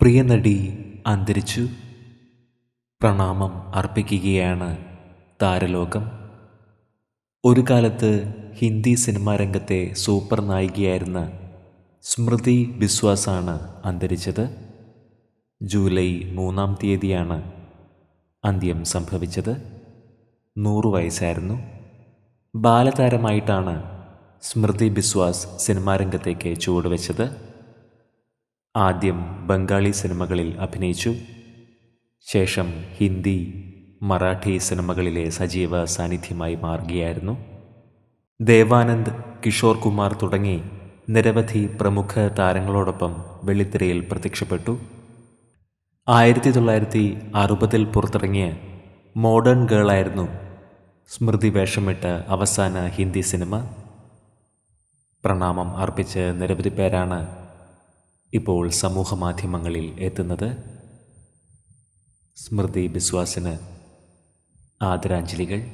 പ്രിയ നടി അന്തരിച്ചു. പ്രണാമം അർപ്പിക്കുകയാണ് താരലോകം. ഒരു കാലത്ത് ഹിന്ദി സിനിമാ രംഗത്തെ സൂപ്പർ നായികയായിരുന്ന സ്മൃതി ബിസ്വാസാണ് അന്തരിച്ചത്. ജൂലൈ മൂന്നാം തീയതിയാണ് അന്ത്യം സംഭവിച്ചത്. നൂറു വയസ്സായിരുന്നു. ബാലതാരമായിട്ടാണ് സ്മൃതി ബിസ്വാസ് സിനിമാ രംഗത്തേക്ക് ചുവടുവെച്ചത്. ആദ്യം ബംഗാളി സിനിമകളിൽ അഭിനയിച്ചു. ശേഷം ഹിന്ദി മറാഠി സിനിമകളിലെ സജീവ സാന്നിധ്യമായി മാറുകയായിരുന്നു. ദേവാനന്ദ് കിഷോർ കുമാർ തുടങ്ങി നിരവധി പ്രമുഖ താരങ്ങളോടൊപ്പം വെള്ളിത്തിരയിൽ പ്രത്യക്ഷപ്പെട്ടു. ആയിരത്തി തൊള്ളായിരത്തി അറുപതിൽ പുറത്തിറങ്ങിയ മോഡേൺ ഗേളായിരുന്നു സ്മൃതി വേഷമിട്ട അവസാന ഹിന്ദി സിനിമ. പ്രണാമം അർപ്പിച്ച് നിരവധി പേരാണ് ഇപ്പോൾ സമൂഹ മാധ്യമങ്ങളിൽ എത്തുന്നത് സ്മൃതി ബിസ്വാസിന് ആദരാഞ്ജലികൾ.